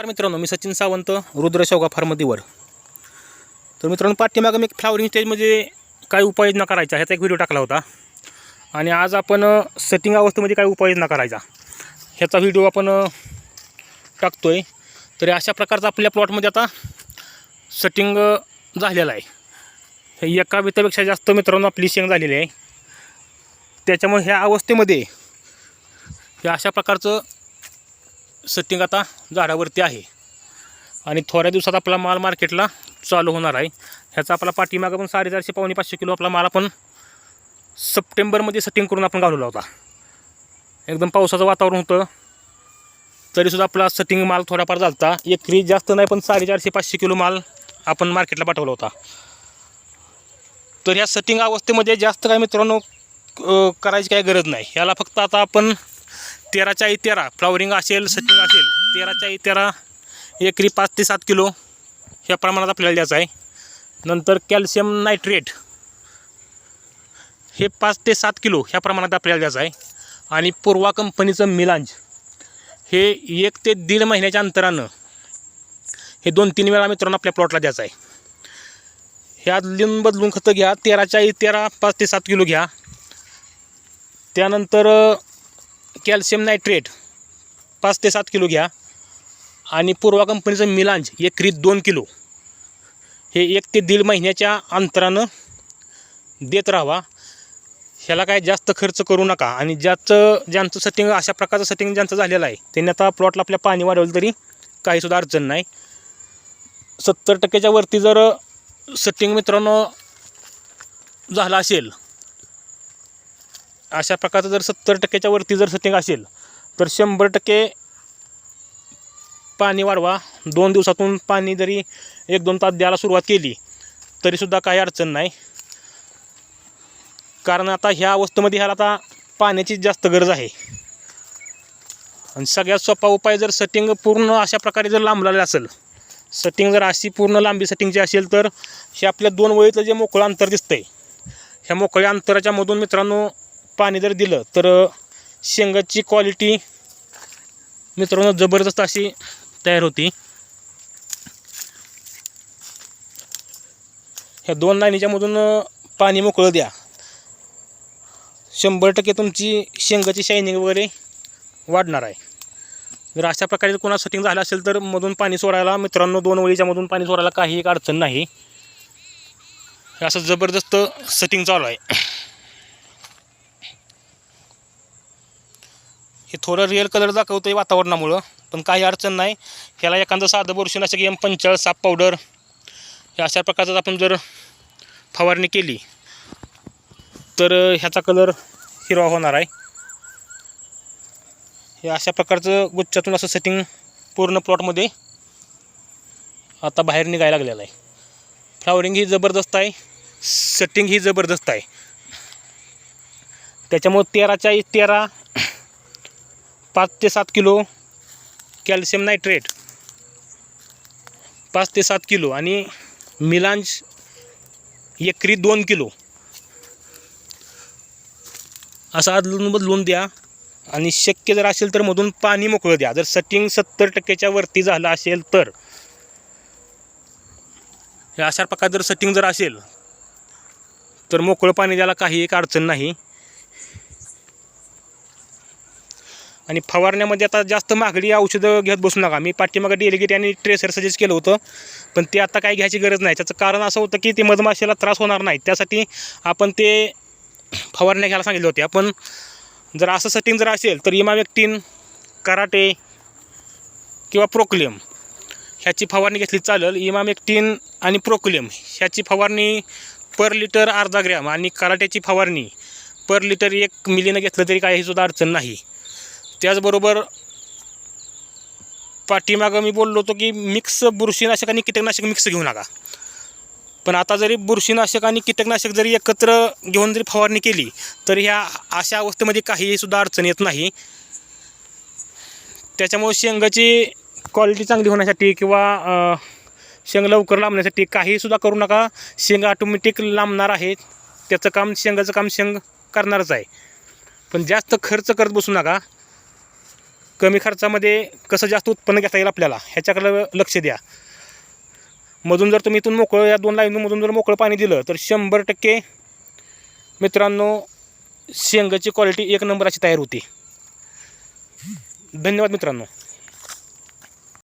नमस्कार मित्रांनो मी सचिन सावंत रुद्र शेवगा फार्मदीवर. तर मित्रांनो पाठीमागं मी फ्लावरिंग स्टेजमध्ये काय उपाययोजना करायचा ह्याचा एक व्हिडिओ टाकला होता. आणि आज आपण सेटिंग अवस्थेमध्ये काय उपाययोजना करायचा ह्याचा व्हिडिओ आपण टाकतो आहे तरी अशा प्रकारचा आपल्या प्लॉटमध्ये आता सेटिंग झालेलं आहे. हे एका वितापेक्षा जास्त मित्रांनो आपली शेंग झालेली आहे. त्याच्यामुळे ह्या अवस्थेमध्ये हे अशा प्रकारचं सेटिंग आता झाडावरती आहे. आणि थोड्या दिवसात आपला माल मार्केटला चालू होणार आहे. ह्याचा आपला पाठीमागं पण साडेचारशे पावणे पाचशे किलो आपला माल आपण सप्टेंबरमध्ये सेटिंग करून आपण घालवला होता. एकदम पावसाचं वातावरण होतं. तरीसुद्धा आपला सेटिंग माल थोडाफार झालता. एकरी जास्त नाही पण साडेचारशे पाचशे किलो माल आपण मार्केटला पाठवला होता. तर ह्या सेटिंग अवस्थेमध्ये जास्त काय मित्रांनो करायची काही गरज नाही. ह्याला फक्त आता आपण तेराच्या तेरा फ्लावरिंग असेल सचिंग असेल तेराच्या तेरा एकरी पाच ते सात किलो ह्या प्रमाणात आपल्याला द्यायचं आहे. नंतर कॅल्शियम नायट्रेट हे पाच ते सात किलो ह्या प्रमाणात आपल्याला द्यायचं आहे. आणि पूर्वा कंपनीचं मिलांज हे एक ते दीड महिन्याच्या अंतरानं हे दोन तीन वेळा मित्रांनो आपल्या प्लॉटला द्यायचं आहे. ह्या लिंब बदलून खतं घ्या तेराच्या तेरा पाच ते सात किलो घ्या. त्यानंतर कॅल्शियम नायट्रेट पाच ते सात किलो घ्या. आणि पूर्वा कंपनीचं मिलांज एकरीत दोन किलो. हे एक ते दीड महिन्याच्या अंतरानं देत राहावा. ह्याला काय जास्त खर्च करू नका. आणि ज्याचं ज्यांचं सेटिंग अशा प्रकारचं सेटिंग ज्यांचं झालेलं आहे त्यांनी आता प्लॉटला आपल्या पाणी वाढवलं तरी काहीसुद्धा अडचण नाही. सत्तर टक्क्याच्या वरती जर सेटिंग मित्रांनो झालं असेल अशा प्रकारचं जर सत्तर टक्क्याच्या वरती जर सेटिंग असेल तर शंभर टक्के पाणी वाढवा. दोन दिवसातून पाणी जरी एक दोन तास द्यायला सुरुवात केली तरीसुद्धा काही अडचण नाही. कारण आता ह्या अवस्थेमध्ये ह्याला आता पाण्याची जास्त गरज आहे. आणि सगळ्यात सोपा उपाय जर सेटिंग पूर्ण अशा प्रकारे जर लांबलेलं असेल सेटिंग जर अशी पूर्ण लांबी सेटिंगची असेल तर हे आपल्या दोन वळीतलं जे मोकळं अंतर दिसतंय ह्या मोकळ्या अंतराच्यामधून मित्रांनो पाणी जर दिलं तर शेंगाची क्वालिटी मित्रांनो जबरदस्त अशी तयार होती. ह्या दोन लाईनीच्यामधून पाणी मोकळं द्या. शंभर टक्के तुमची शेंगाची शायनिंग वगैरे वाढणार आहे. जर अशा प्रकारे कोणा सेटिंग झालं असेल तर मधून पाणी सोडायला मित्रांनो दोन वळीच्यामधून पाणी सोडायला काही एक अडचण नाही. असं जबरदस्त सेटिंग चालू आहे. हे थोडं रिअल कलर दाखवतं आहे वातावरणामुळं पण काही अडचण नाही. ह्याला एखादं साधं बुरशीनाशक एम पंचाळ साप पावडर हे अशा प्रकारचं आपण जर फवारणी केली तर ह्याचा कलर हिरवा होणार आहे. हे अशा प्रकारचं गुच्छातून असं सेटिंग पूर्ण प्लॉटमध्ये आता बाहेर निघायला लागलेलं आहे. फ्लावरिंग ही जबरदस्त आहे. सेटिंग ही जबरदस्त आहे. त्याच्यामुळं तेराच्या तेरा पाच ते सात किलो कॅल्शियम नायट्रेट. पाच ते सात किलो आणि मिलांज एकरी दोन किलो. असं आदलून बदलून द्या आणि शक्य जर असेल तर मधून पाणी मोकळं द्या. जर सटिंग सत्तर टक्क्याच्या वरती झालं असेल तर. अशा प्रकारे जर सटिंग जर असेल तर मोकळं पाणी द्यायला काही एक अडचण नाही. आणि फवारण्यामध्ये आता जास्त महागडी औषधं घेत बसू नका. मी पाठीमागं डेलिगेट आणि ट्रेसर सजेस्ट केलं होतं पण ते आता काही घ्यायची गरज नाही. त्याचं कारण असं होतं की ते मधमाशीला त्रास होणार नाही. त्यासाठी आपण ते फवारण्या घ्यायला सांगितले होते आपण जर असं सेटिंग जर असेल तर इमाव्यक्टीन कराटे किंवा प्रोक्लियम ह्याची फवारणी घेतली चालेल. इमामेक्टिन आणि प्रोक्लियम ह्याची फवारणी पर लिटर अर्धा ग्रॅम आणि कराट्याची फवारणी पर लिटर एक मिलीनं घेतलं तरी काही सुद्धा अडचण नाही. त्याचबरोबर पाठीमागं मी बोललो होतो की मिक्स बुरशीनाशक आणि कीटकनाशक मिक्स घेऊ नका. पण आता जरी बुरशीनाशक आणि कीटकनाशक जरी एकत्र घेऊन जरी फवारणी केली तर ह्या अशा अवस्थेमध्ये काहीही सुद्धा अडचण येत नाही. त्याच्यामुळे शेंगाची क्वालिटी चांगली होण्यासाठी किंवा शेंग लवकर लांबण्यासाठी काहीसुद्धा करू नका. शेंग ऑटोमॅटिक लांबणार आहे. त्याचं काम शेंगाचं काम शेंग करणारच आहे. पण जास्त खर्च करत बसू नका. कमी खर्चामध्ये कसं जास्त उत्पन्न घेता येईल आपल्याला ह्याच्याकडे लक्ष द्या. मधून जर तुम्ही इथून मोकळं या दोन लाईनमधून जर मोकळं पाणी दिलं तर शंभर टक्के मित्रांनो शेंगाची क्वालिटी एक नंबर अशी तयार होती. धन्यवाद मित्रांनो.